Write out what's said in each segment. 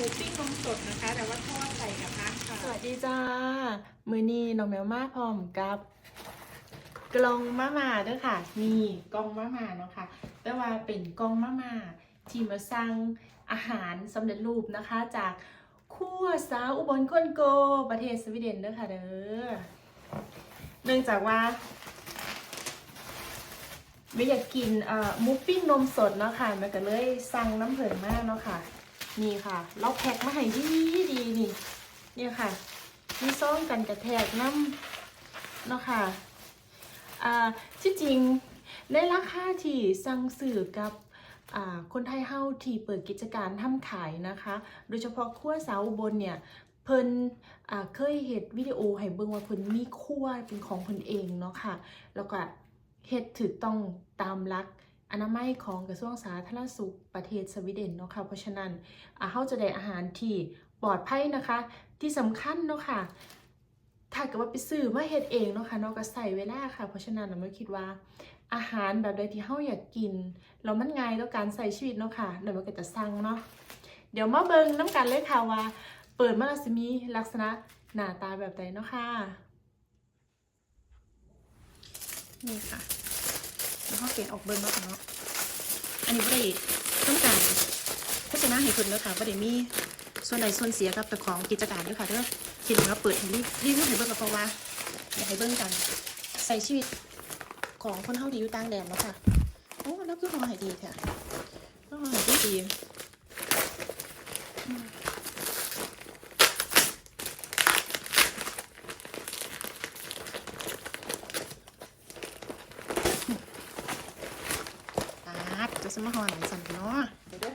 มูปิ้งนมสดนะคะ แต่ว่าทอดใส่กระทะค่ะ สวัสดีจ้า มือนี้น้องแมวมาพร้อมกับ กล่องมะม่าด้วยค่ะนี่กล่องมะม่าเนาะค่ะ แต่ว่าเป็นกล่องมะม่าที่มาสั่งอาหารสำเร็จรูปนะคะ จากครัวสาวอุบลคนโก ประเทศสวีเดนด้อค่ะเด้อ เนื่องจากว่าไม่อยากกินมูปิ้งนมสดเนาะค่ะมันก็เลยสั่งน้ำเผินมากเนาะค่ะ นี่ค่ะ เราแพ็คมาให้ดีดีนี่เนี่ยค่ะมีซ่อมกันกระแทกน้ำเนาะค่ะอ่าที่จริงในราคาที่สั่งสื่อกับอ่าคนไทยเฮาที่เปิดกิจการทำขายนะคะ โดยเฉพาะครัวสาวบนเนี่ยเพิ่นอ่าเคยเห็ดวิดีโอให้เบิ่งว่าเพิ่นมีครัวเป็นของเพิ่นเองเนาะค่ะ แล้วก็เฮ็ดถูกต้องตามหลัก อนามัยของกระทรวงสาธารณสุขประเทศสวีเดนเนาะค่ะ เพราะฉะนั้นอ่าเฮาจะได้อาหารที่ปลอดภัยนะคะ ที่สำคัญเนาะค่ะ ถ้าเกิดว่าไปซื้อมาเฮ็ดเองเนาะค่ะเนาะก็ใส่เวลาค่ะ เพราะฉะนั้นเราไม่คิดว่าอาหารแบบใดที่เฮาอยากกินแล้วมันง่ายต่อการใส่ชีวิตเนาะค่ะเดี๋ยวมันก็จะสั่งเนาะ เดี๋ยวมาเบิ่งน้ำกันเลยค่ะว่า เปิดมาล้วสิมีลักษณะหน้าตาแบบใดเนาะค่ะนี่ค่ะ แล้วก็เปลี่ยนออกเบิ้งเนาะค่ะเนาะอันนี้บ่ได้ต้องการโฆษณาให้คนแล้วค่ะบ่ได้มีส่วนใดส่วนเสียกับแต่ของกิจการด้วยค่ะเด้อคิดว่าเปิดให้รีบรีบให้เบิ้งก็เพราะว่าอยากให้เบิ้งกันใส่ชีวิตของคนเฮาที่อยู่ต่างแดนเนาะค่ะโอ้แล้วคือห่อให้ดีค่ะห่อให้ดีดีอืมตาดจะส มาห่อหนสั่นเนาะเดี๋ยวเด้อ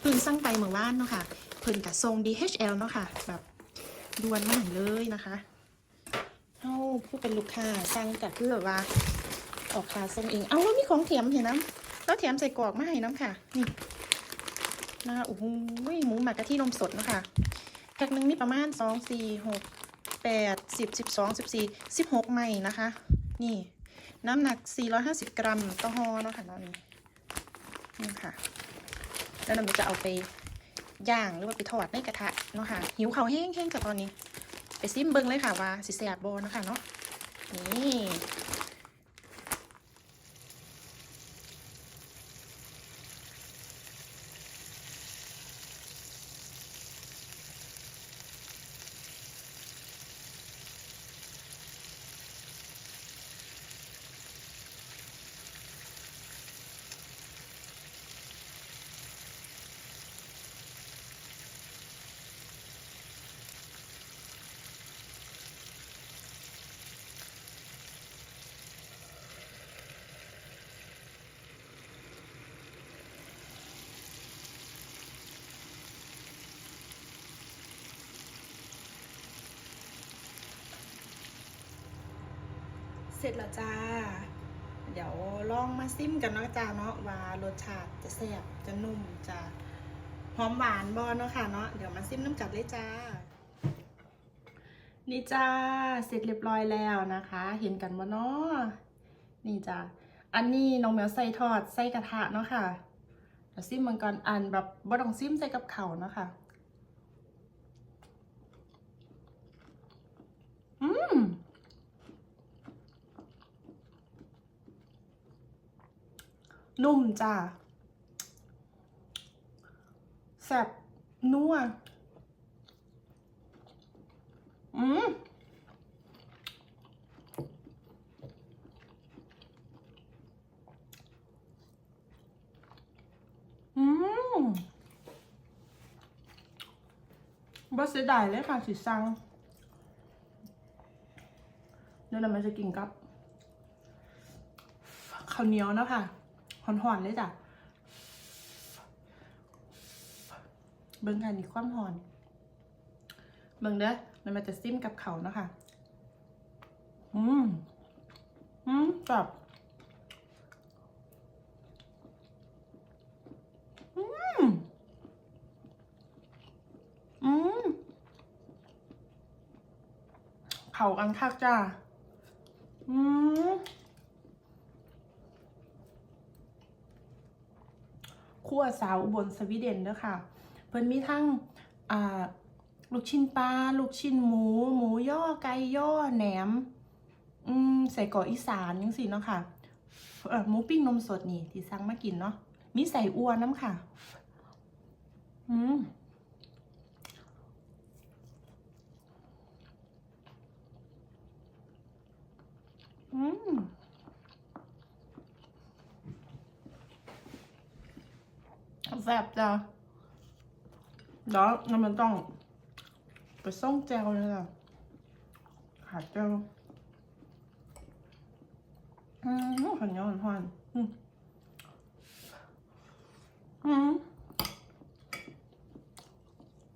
เพิ่งสั่งไปเมื่อวานเนาะค่ะเพิ่นกับทรง DHL เนาะค่ะ แบบด่วนมาให้เลยนะคะเฮาผู้เป็นลูกค้าสั่งกับคือว่า ออกค่าส่งเอง เอาแล้วมีของแถมเห็นน้ำแล้วแถมใส่กรอกมาให้น้ำค่ะ นี่นะโอ้โหหมูหมักกะทินมสดเนาะคะแพ็คหนึ่งมีประมาณสองสี่หก แปดสิบสิบสองสิบสี่สิบหกไม้นะคะ นี่น้ำหนัก 450 กรัมต่อห่อเนาะค่ะเนนี่นี่ค่ะ แล้วเราจะเอาไปย่างหรือว่าไปทอดในกระทะเนาะค่ะ หิวเขาแห้งๆกับตอนนี้ ไปซิมเบิ้งเลยค่ะว่าสิแสบโบนะคะเนาะนี่ เสร็จแล้วจ้า เดี๋ยวลองมาซิมกันเนาะจ้าเนาะว่ารสชาติจะแซ่บจะนุ่มจะหอมหวานบอเนาะค่ะเนาะเดี๋ยวมาซิมน้ำกัดเลยจ้า นี่จ้าเสร็จเรียบร้อยแล้วนะคะ เห็นกันบ่เนาะนี่จ้าอันนี้น้องแมวใส่ทอดใส่กระทะเนาะค่ะเดี๋ยวซิมมันก่อนอันแบบบ่ต้องซิมใส่กับเข่าเนาะค่ะ อืม นุ่มจ้าแซ่บนัวอืมอืมบ่เสียดายเลยค่ะสิสั่งเดี๋ยวเรามันจะกินกับข้าวเหนียวนะค่ะ หอนๆเลยจ้ะเบิ่งกันนี่ความหอน เบิ่งเด้อมันมาจะซิมกับเขาเนาะคะอืม อืมแบบอืม อืม เขากันคักจ้า อืม ครัวสาวอุบลสวีเดนเด้อค่ะ เพิ่นมีทั้งลูกชิ้นปลาลูกชิ้นหมู หมูย่อไก่ย่อแหนมอืมใส่กรอกอีสานจังซี่เนาะค่ะหมูปิ้งนมสดนี่ที่สั่งมากินเนาะมีใส่อัวน้ำค่ะ อืมอืม แซ่บจ้ะแล้วแล้วมันต้อง ไปส่งแจวเลยล่ะขาดแจวอืมขันย้อนหอนอืมอืม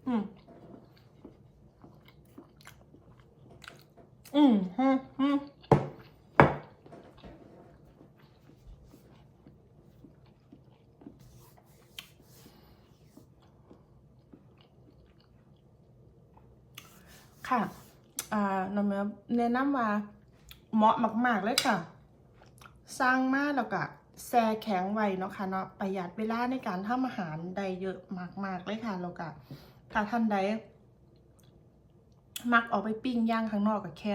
อืมอืมอืมอืม ค่ะอ่าน้องแนะนำว่าเหมาะมาก ๆ เลยค่ะ สร้างมากแล้วก็แช่แข็งไว้เนาะค่ะเนาะประหยัดเวลาในการทำอาหารได้เยอะมาก ๆ เลยค่ะแล้วก็ถ้าท่านใดมักออกไปปิ้งย่างข้างนอกก็แค่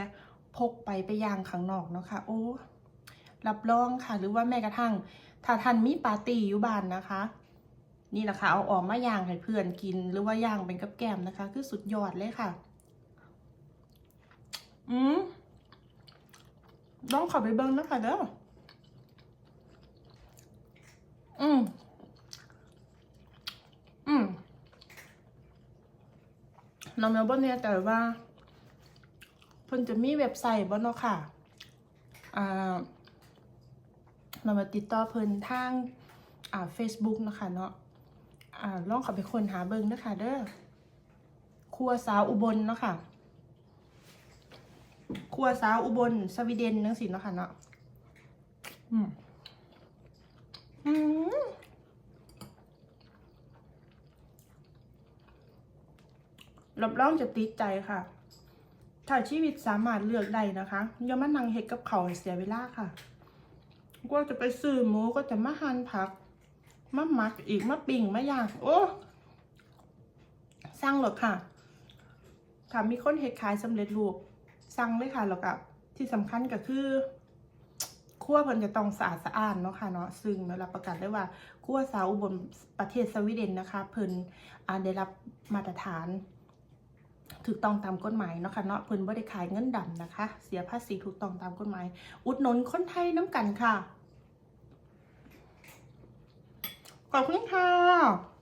พกไปไปย่างข้างนอกเนาะค่ะโอ้รับรองค่ะ หรือว่าแม้กระทั่ง ถ้าท่านมีปาร์ตี้อยู่บ้านนะคะ นี่แหละค่ะเอาออกมาย่างให้เพื่อนกิน หรือว่าย่างเป็นกับแก้มนะคะ คือสุดยอดเลยค่ะ อืมต้องขับไปเบิ้งนะคะเด้ออืมอืมน้องเมลบอนเนี่ยแต่ว่าเพิ่นจะมีเว็บไซต์บ่เนาะค่ะอ่าเรามาติดต่อเพิ่นทางอ่า Facebook นะคะเนาะอ่าลองเข้าไปค้นหาเบิ่งนะคะเด้อครัวสาวอุบลเนาะค่ะ ครัวสาวอุบลสวีเดนนังสิเนาะค่ะเนาะอืมอืมรับรองจะติดใจค่ะ ถ้าชีวิตสามารถเลือกได้นะคะอย่ามานั่งเฮ็ดกับเขาวให้เสียเวลาค่ะก็จะไปซื้อหมูก็จะมาหั่นผักมาหมักอีกมาปิ้งมาย่างโอ้สั่งหรอกค่ะถ้ามีคนเฮ็ดขายสำเร็จรูป สั่งเลยค่ะแล้วก็ที่สำคัญก็คือครัวเพิ่นจะต้องสะอาดสะอ้านเนาะค่ะเนาะซึ่งเรารับประกันได้ว่าครัวสาวอุบลประเทศสวีเดนนะคะเพิ่นอ่าได้รับมาตรฐานถูกต้องตามกฎหมายเนาะค่ะเนาะเพิ่นบ่ได้ขายเงินดำนะคะ เสียภาษีถูกต้องตามกฎหมาย อุดหนุนคนไทยน้ำกันค่ะขอบคุณค่ะ